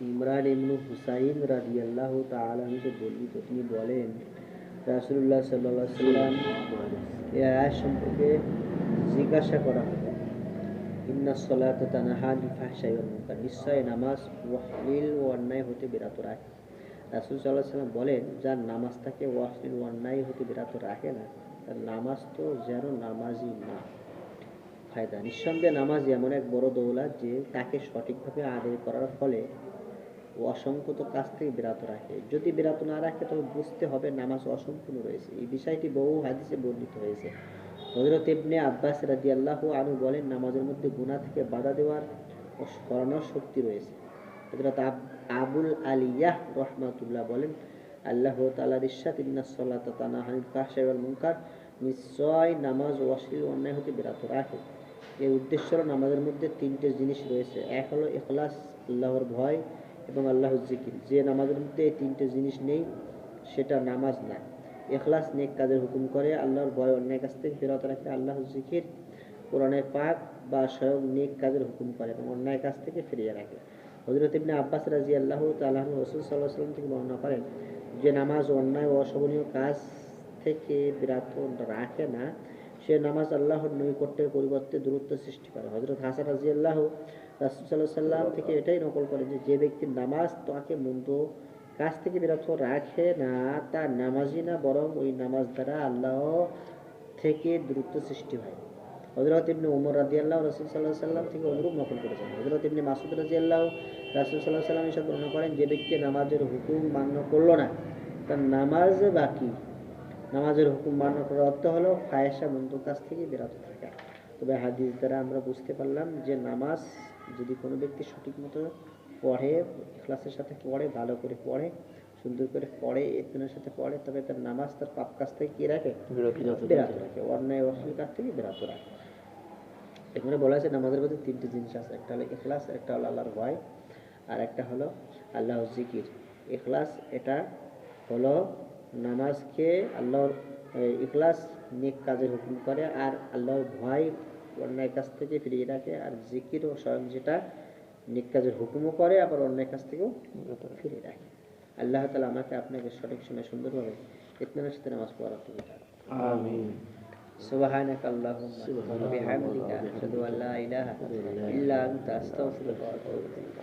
ইমরান ইবনু হুসাইন রাদিয়াল্লাহু তাআলা আনহু বর্ণিত তিনি বলেন, রাসূলুল্লাহ সাল্লাল্লাহু আলাইহি সাল্লাম এই আয়াত সম্পর্কে জিজ্ঞাসা করা হলো, ইন্না সলাতা তানাহা আনিল ফাহশাই ওয়াল মুনকার। নিশ্চয় নামাজ ওয়াহলিল ও অন্যায় হতে বিরত রাখে। রাসূল আলাইহি সাল্লাম বলেন, যার নামাজ তাকে ওয়াহলিল ও অন্যায় হতে বিরত রাখে না, তার নামাজ তো যেন নামাজই না। ফায়দা, নিঃসন্দেহে নামাজ এমন এক বড় দৌলত যে তাকে সঠিকভাবে আদায় করার ফলে অসংখ্যত কাজ থেকে বিরত রাখে। যদি বিরত না রাখে, তবে বুঝতে হবে নামাজ অসম্পূর্ণ রয়েছে। এই বিষয়টি বহু হাদিসে বর্ণিত হয়েছে। হজরত ইবনে আব্বাস রাজি আল্লাহ আনু বলেন, নামাজের মধ্যে গুনাহ থেকে বাধা দেওয়ার ও সরানোর শক্তি রয়েছে। হজরত আবুল আলিয়াহ রহমাতুল্লাহ বলেন, আল্লাহ তাআলার ইরশাদ, ইন্না ফাহশাই ওয়াল মুনকার, নিশ্চয় নামাজ অশ্লীল অন্যায় হতে বিরত রাখে। এর উদ্দেশ্য হলো নামাজের মধ্যে তিনটে জিনিস রয়েছে। এক হলো ইখলাস, আল্লাহর ভয় এবং আল্লাহর জিকির। যে নামাজের মধ্যে এই তিনটে জিনিস নেই, সেটা নামাজ না। ইখলাস নেক কাজের হুকুম করে, আল্লাহর ভয় অন্যায় কাছ থেকে বিরত রাখে, আল্লাহর জিকির কোরআনের পাক বা স্বয়ং নেক কাজের হুকুম করে এবং অন্যায় কাছ থেকে ফিরিয়ে রাখে। হজরত ইবনে আব্বাস রাজি আল্লাহ তাল্লাহ রসুল সাল্লাহ সাল্লাম থেকে বর্ণনা করেন যে, নামাজ অন্যায় ও অশোভনীয় কাজ থেকে বিরত রাখে না। সে নামাজ আল্লাহর নৈকট্যের পরিবর্তে দূরত্ব সৃষ্টি করে। হজরত হাসান রাজি আল্লাহ রাসুল সাল্লাহ সাল্লাম থেকে এটাই নকল করে যে যে ব্যক্তির নামাজ তাকে মন্দ কাজ থেকে বিরত রাখে না, তার নামাজই না, বরং ওই নামাজ দ্বারা আল্লাহ থেকে দূরত্ব সৃষ্টি হয়। হজরত ইবনে উমর রাজি আল্লাহ রসুল সাল্লাহ সাল্লাম থেকে অনুরূপ নকল করেছেন। হজরত ইবনে মাসুদ রাজি আল্লাহ রাসুল সাল্লাহ সাল্লাম এসব বর্ণনা করেন যে ব্যক্তি নামাজের হুকুম মান্য করল না, তার নামাজ বাকি। নামাজের হুকুম মান্য করার অর্থ হলো ফায়সা বন্ধুর কাছ থেকে বিরত থাকা। তবে হাদিস দ্বারা আমরা বুঝতে পারলাম যে নামাজ যদি কোনো ব্যক্তি সঠিক মতো পড়ে ক্লাসের সাথে পড়ে ভালো করে পড়ে সুন্দর করে পড়ে এতনের সাথে পড়ে তবে তার নামাজ তার পাপ কাছ থেকে কি রাখে? বিরত রাখে। অন্যায় অশ্লীল কাছ থেকে বিরত রাখে। এখানে বলা আছে নামাজের মধ্যে তিনটে জিনিস আছে একটা হলো ইখলাস একটা হলো আল্লাহর ভয় আর একটা হলো আল্লাহ জিকির। ইখলাস এটা হলো নামাজকে আল্লাহর এই, ইখলাস নেক কাজের হুকুম করে আর আল্লাহর ভয় অন্যায় কাছ থেকে ফিরিয়ে রাখে আর জিকির ও স্বয়ং যেটা নেক কাজের হুকুমও করে আবার অন্যায় কাছ থেকেও ফিরিয়ে রাখে আল্লাহ তালা আমাকে আপনাকে সঠিক সময় সুন্দরভাবে ইতমানের সাথে নামাজ পড়ার থেকে আমিন سبحانك اللهم وبحمدك أشهد أن لا إله إلا أنت أستغفرك وأتوب إليك